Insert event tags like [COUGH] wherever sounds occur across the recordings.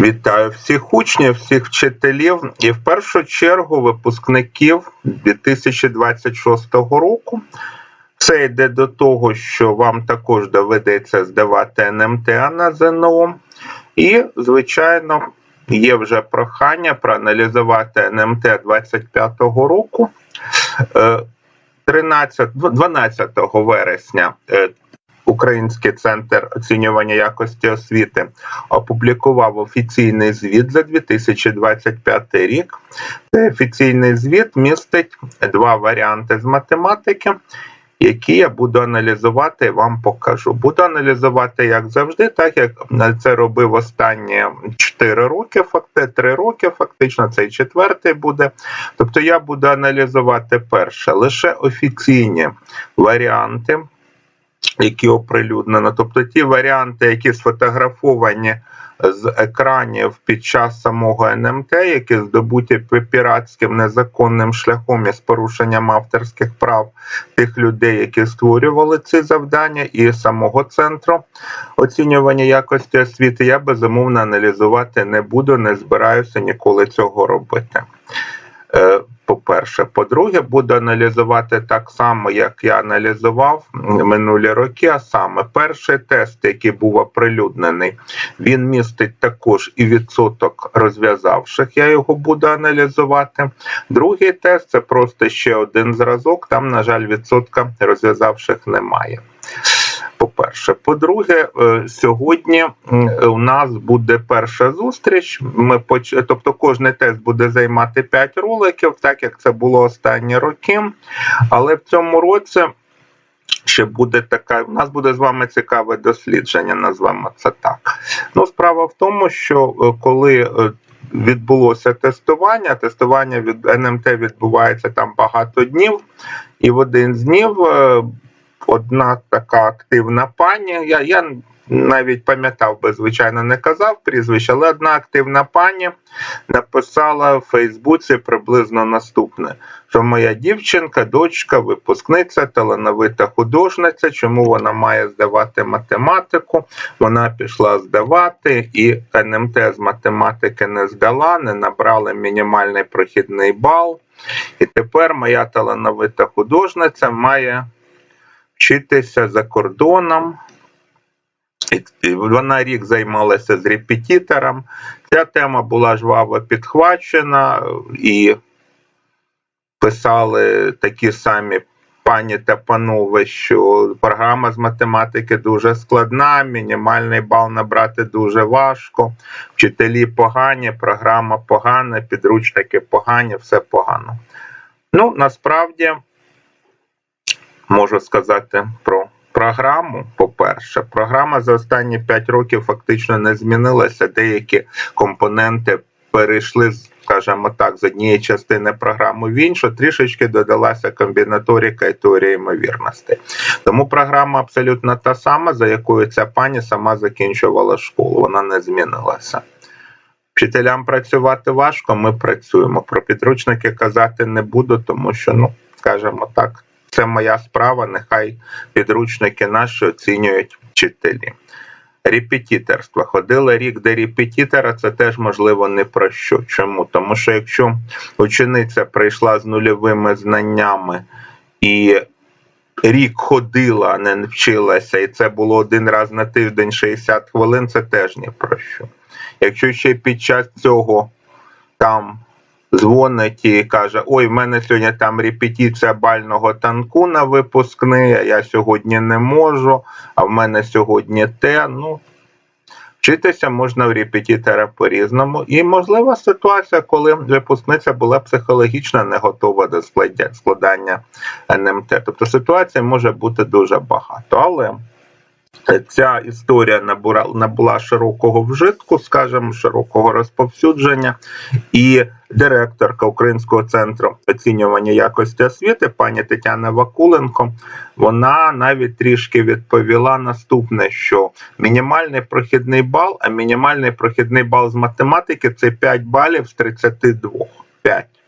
Вітаю всіх учнів, всіх вчителів і в першу чергу випускників 2026 року. Це йде до того, що вам також доведеться здавати НМТ на ЗНО. І, звичайно, є вже прохання проаналізувати НМТ 25 року. Е, 13, 12 вересня е, Український центр оцінювання якості освіти опублікував офіційний звіт за 2025 рік. Цей офіційний звіт містить два варіанти з математики, які я буду аналізувати і вам покажу. Буду аналізувати, як завжди, так як це робив останні 4 роки, факти 3 роки, фактично, цей четвертий буде. Тобто я буду аналізувати перше лише офіційні варіанти які оприлюднено, тобто ті варіанти, які сфотографовані з екранів під час самого НМТ, які здобуті піратським незаконним шляхом із порушенням авторських прав тих людей, які створювали ці завдання, і самого центру оцінювання якості освіти, я безумовно аналізувати не буду, не збираюся ніколи цього робити. Е, по-перше, по-друге, буду аналізувати так само, як я аналізував минулі роки. А саме перший тест, який був оприлюднений, він містить також і відсоток розв'язавших. Я його буду аналізувати. Другий тест це просто ще один зразок. Там, на жаль, відсотка розв'язавших немає. По-перше, по-друге, е, сьогодні у нас буде перша зустріч. Ми поч... тобто кожний тест буде займати 5 роликів, так як це було останні роки. Але в цьому році ще буде така. У нас буде з вами цікаве дослідження, назвемо це так. Ну, справа в тому, що е, коли. Е, відбулося тестування. Тестування від НМТ відбувається там багато днів, і в один з днів одна така активна пані. Я я навіть пам'ятав би, звичайно, не казав прізвище, але одна активна пані написала в Фейсбуці приблизно наступне: що моя дівчинка, дочка, випускниця, талановита художниця, чому вона має здавати математику? Вона пішла здавати, і НМТ з математики не здала, не набрала мінімальний прохідний бал. І тепер моя талановита художниця має вчитися за кордоном. Вона рік займалася з репетитором. Ця тема була жваво підхвачена і писали такі самі пані та панове, що програма з математики дуже складна, мінімальний бал набрати дуже важко, вчителі погані, програма погана, підручники погані, все погано. Ну, насправді можу сказати про програму. По-перше, програма за останні 5 років фактично не змінилася. Деякі компоненти перейшли, скажімо так, з однієї частини програми в іншу, трішечки додалася комбінаторика і теорія ймовірності. Тому програма абсолютно та сама, за якою ця пані сама закінчувала школу. Вона не змінилася. Вчителям працювати важко, ми працюємо. Про підручники казати не буду, тому що, ну, скажімо так, це моя справа, нехай підручники наші оцінюють вчителі. Репетиторство. Ходила рік до репетитора, це теж можливо не про що. Чому? Тому що якщо учениця прийшла з нульовими знаннями і рік ходила, а не вчилася, і це було один раз на тиждень 60 хвилин, це теж не про що. Якщо ще під час цього там дзвонить і каже: Ой, в мене сьогодні там репетиція бального танку на випускний, а я сьогодні не можу, а в мене сьогодні те. Ну, Вчитися можна в репетитора по-різному. І можлива ситуація, коли випускниця була психологічно не готова до складання НМТ. Тобто ситуація може бути дуже багато. Але Ця історія набула, набула широкого вжитку, скажімо, широкого розповсюдження, і директорка Українського центру оцінювання якості освіти, пані Тетяна Вакуленко, вона навіть трішки відповіла наступне: що мінімальний прохідний бал, а мінімальний прохідний бал з математики це 5 балів з 32. 5. 5.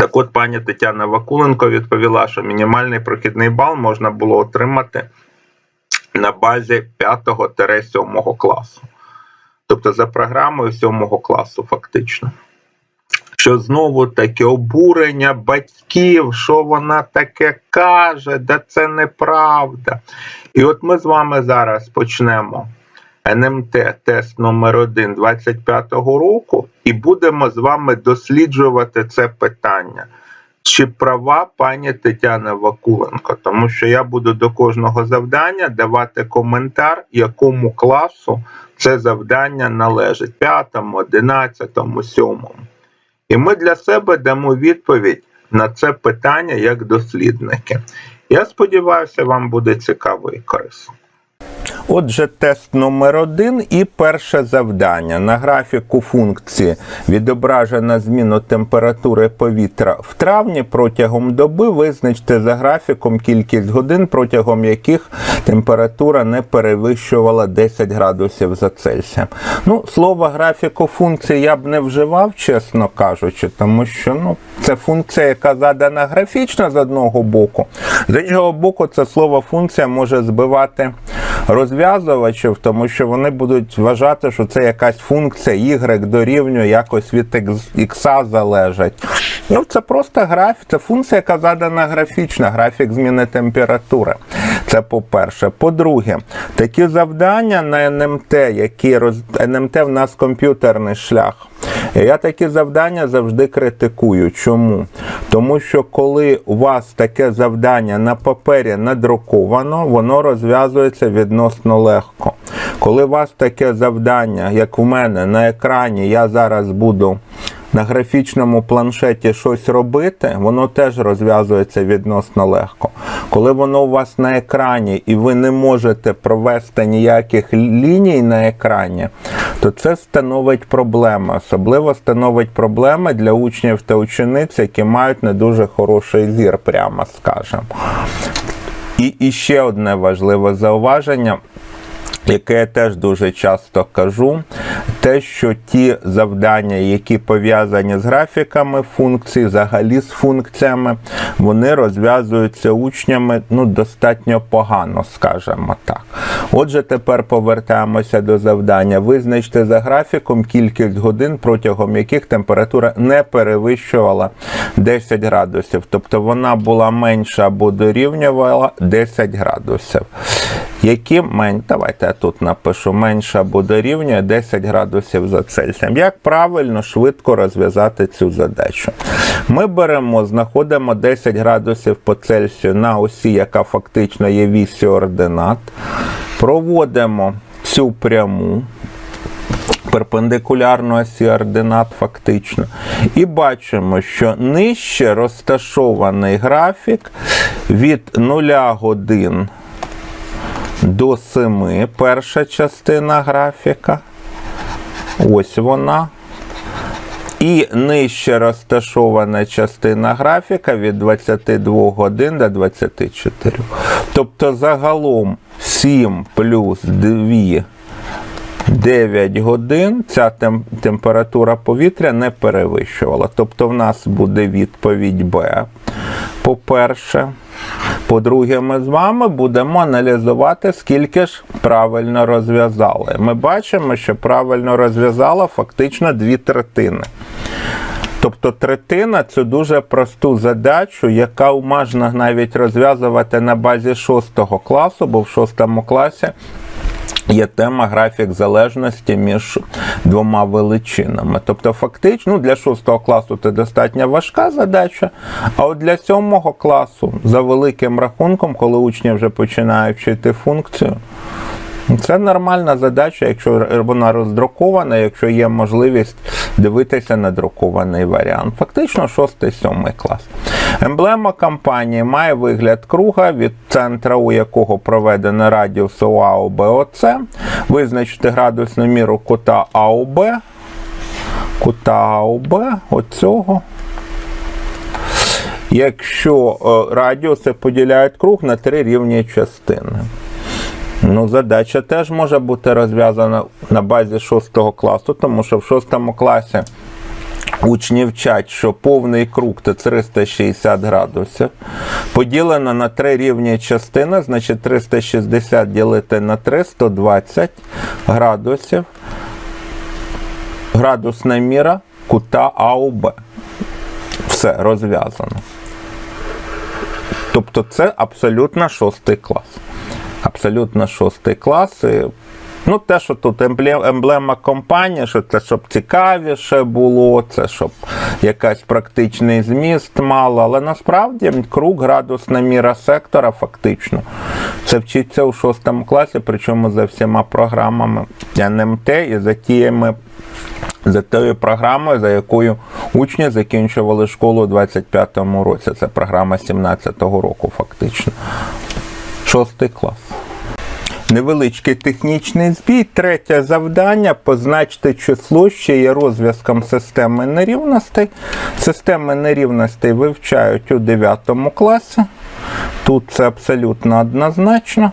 Так от пані Тетяна Вакуленко відповіла, що мінімальний прохідний бал можна було отримати на базі 5-7 класу. тобто за програмою 7 класу, фактично. Що знову таке обурення батьків, що вона таке каже, да це неправда. І от ми з вами зараз почнемо НМТ тест номер 1 25-го року і будемо з вами досліджувати це питання. Чи права пані Тетяна Вакуленко, тому що я буду до кожного завдання давати коментар, якому класу це завдання належить: п'ятому, одинадцятому, сьомому. І ми для себе дамо відповідь на це питання як дослідники. Я сподіваюся, вам буде цікаво і корисно. Отже, тест номер один і перше завдання. На графіку функції відображена зміну температури повітря в травні протягом доби. Визначте за графіком кількість годин, протягом яких температура не перевищувала 10 градусів за Цельсієм. Ну, слово графіку функції я б не вживав, чесно кажучи, тому що ну, це функція, яка задана графічно з одного боку. З іншого боку, це слово функція може збивати розв'язувачів, тому що вони будуть вважати, що це якась функція y дорівнює якось від x залежить. Ну, це просто графік, це функція, яка задана графічна, графік зміни температури. Це по-перше. По-друге, такі завдання на НМТ, які роз... НМТ в нас комп'ютерний шлях. Я такі завдання завжди критикую. Чому? Тому що коли у вас таке завдання на папері надруковано, воно розв'язується відносно легко. Коли у вас таке завдання, як у мене на екрані, я зараз буду на графічному планшеті щось робити, воно теж розв'язується відносно легко. Коли воно у вас на екрані і ви не можете провести ніяких ліній на екрані, то це становить проблеми. Особливо становить проблеми для учнів та учениць, які мають не дуже хороший зір, прямо скажемо. І, і ще одне важливе зауваження яке я теж дуже часто кажу, те, що ті завдання, які пов'язані з графіками функцій, взагалі з функціями, вони розв'язуються учнями ну, достатньо погано, скажімо так. Отже, тепер повертаємося до завдання. Визначте за графіком кількість годин, протягом яких температура не перевищувала 10 градусів. Тобто вона була менша або дорівнювала 10 градусів. Які мен... Давайте тут напишу менше або дорівнює 10 градусів за Цельсієм. Як правильно швидко розв'язати цю задачу? Ми беремо, знаходимо 10 градусів по Цельсію на осі, яка фактично є вісі ординат. Проводимо цю пряму. Перпендикулярно осі ординат фактично. І бачимо, що нижче розташований графік від 0 годин до 7 перша частина графіка. Ось вона. І нижче розташована частина графіка від 22 годин до 24. Тобто загалом 7 плюс 2 9 годин ця тем температура повітря не перевищувала. Тобто в нас буде відповідь Б. По-перше, по-друге, ми з вами будемо аналізувати, скільки ж правильно розв'язали. Ми бачимо, що правильно розв'язала фактично дві третини. Тобто третина це дуже просту задачу, яка можна навіть розв'язувати на базі 6 класу, бо в 6 класі Є тема графік залежності між двома величинами. Тобто, фактично, ну, для 6 класу це достатньо важка задача, а от для 7 класу, за великим рахунком, коли учні вже починають вчити функцію, це нормальна задача, якщо вона роздрукована, якщо є можливість дивитися на друкований варіант. Фактично 6-7 клас. Емблема кампанії має вигляд круга, від центра, у якого проведено радіус ОАО БОЦ. Визначити градусну міру кута АОБ. Кута АОБ оцього. Якщо радіуси поділяють круг на три рівні частини. Ну, задача теж може бути розв'язана на базі 6 класу, тому що в 6 класі учні вчать, що повний круг це 360 градусів. Поділено на три рівні частини, значить 360 ділити на 3, 120 градусів. градусна міра кута АУБ. Все розв'язано. Тобто це абсолютно шостий клас. Абсолютно шостий клас. І, ну, те, що тут емблема компанії, що це щоб цікавіше було, це щоб якийсь практичний зміст мало. Але насправді круг градусна міра сектора фактично. Це вчиться у шостому класі, причому за всіма програмами НМТ і за тіями за тою програмою, за якою учні закінчували школу у 25-му році. Це програма 17-го року, фактично. Шостий клас. Невеличкий технічний збій. Третє завдання позначити число, що є розв'язком системи нерівностей. Системи нерівностей вивчають у 9 класі. Тут це абсолютно однозначно.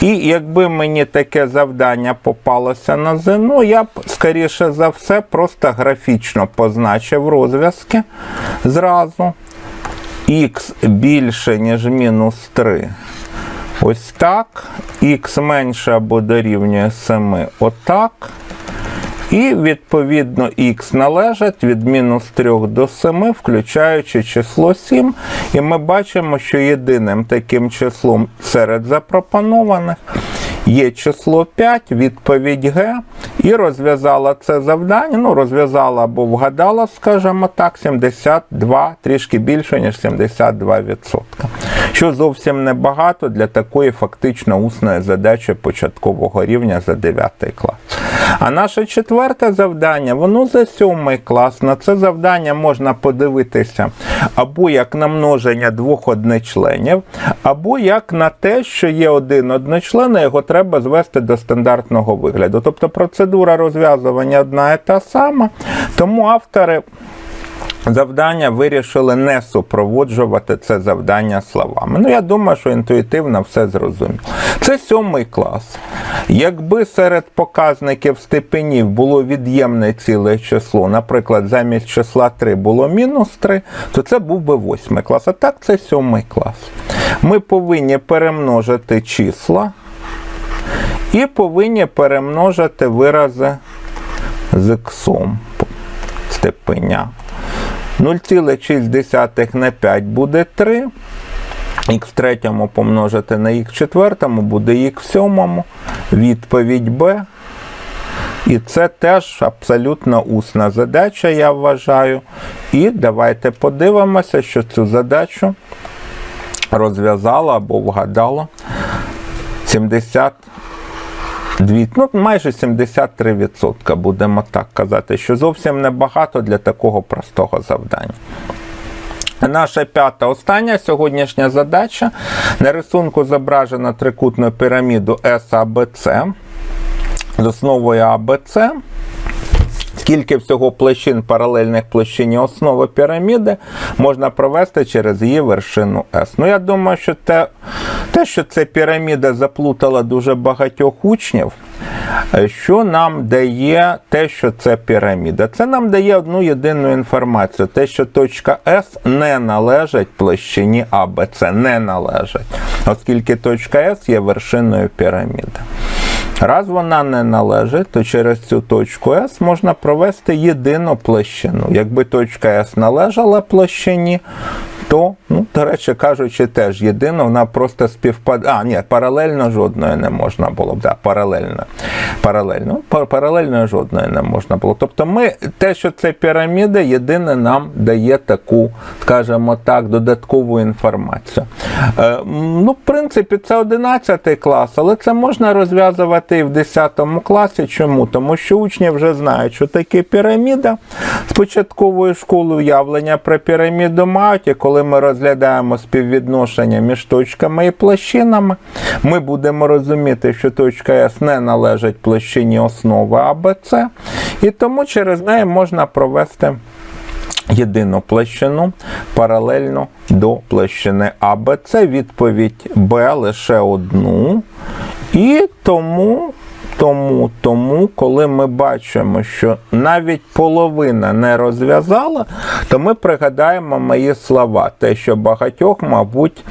І якби мені таке завдання попалося на ЗНО, я б, скоріше за все, просто графічно позначив розв'язки зразу. Х більше, ніж мінус 3. Ось так. Х менше або дорівнює 7. Отак. І відповідно х належить від мінус 3 до 7, включаючи число 7. І ми бачимо, що єдиним таким числом серед запропонованих є число 5, відповідь Г. І розв'язала це завдання. Ну, розв'язала або вгадала, скажімо так, 72, трішки більше, ніж 72%. Що зовсім небагато для такої фактично усної задачі початкового рівня за 9 клас. А наше четверте завдання, воно за сьомий клас. На це завдання можна подивитися або як на множення двох одночленів, або як на те, що є один одночлен, і його треба звести до стандартного вигляду. Тобто процедура розв'язування одна і та сама, тому автори. Завдання вирішили не супроводжувати це завдання словами. Ну, я думаю, що інтуїтивно все зрозуміло. Це сьомий клас. Якби серед показників степенів було від'ємне ціле число, наприклад, замість числа 3 було мінус 3, то це був би восьмий клас. А так це сьомий клас. Ми повинні перемножити числа і повинні перемножити вирази з іксом степеня. 0,6 на 5 буде 3. Х в третьому помножити на х в четвертому буде х в сьомому. Відповідь Б. І це теж абсолютно усна задача, я вважаю. І давайте подивимося, що цю задачу розв'язала або вгадала 70 Дві, ну, майже 73%, будемо так казати, що зовсім небагато для такого простого завдання. Наша п'ята остання сьогоднішня задача. На рисунку зображено трикутну піраміду САБЦ з основою ABC. Скільки всього площин паралельних площині основи піраміди можна провести через її вершину S. Ну, я думаю, що те, те, що ця піраміда заплутала дуже багатьох учнів, е, що нам дає те, що це піраміда? Це нам дає одну єдину інформацію: те, що точка S не належить площині ABC, не належить, оскільки точка S є вершиною піраміди. Раз вона не належить, то через цю точку С можна провести єдину площину. Якби точка С належала площині, то, ну, до речі кажучи, теж єдино, вона просто співпадає. А, ні, паралельно жодної не можна було б. Да, паралельно. Паралельно. Паралельно жодної не можна було. Тобто ми, те, що це піраміда, єдине нам дає таку, скажімо так, додаткову інформацію. Е, ну, в принципі, це 11 клас, але це можна розв'язувати і в 10 класі. Чому? Тому що учні вже знають, що таке піраміда. З початкової школи уявлення про піраміду мають, і коли ми розглядаємо співвідношення між точками і площинами, ми будемо розуміти, що точка S не належить площині основи АБЦ, і тому через неї можна провести єдину площину паралельно до площини АБ. Це відповідь Б лише одну. І тому, тому, тому, коли ми бачимо, що навіть половина не розв'язала, то ми пригадаємо мої слова, те, що багатьох, мабуть,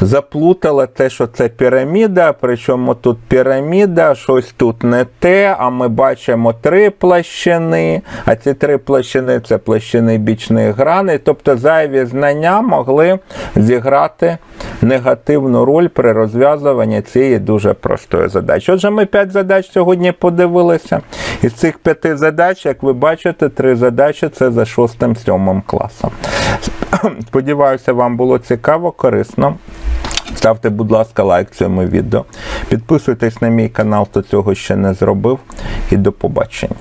заплутали те, що це піраміда, причому тут піраміда, щось тут не те, а ми бачимо три площини, а ці три площини це площини бічних граней. Тобто зайві знання могли зіграти негативну роль при розв'язуванні цієї дуже простої задачі. Отже, ми п'ять задач сьогодні подивилися. Із цих п'яти задач, як ви бачите, три задачі це за шостим-сьомим класом. [CLEARS THROAT] Сподіваюся, вам було цікаво, корисно. Ставте, будь ласка, лайк цьому відео. Підписуйтесь на мій канал, хто цього ще не зробив. І до побачення.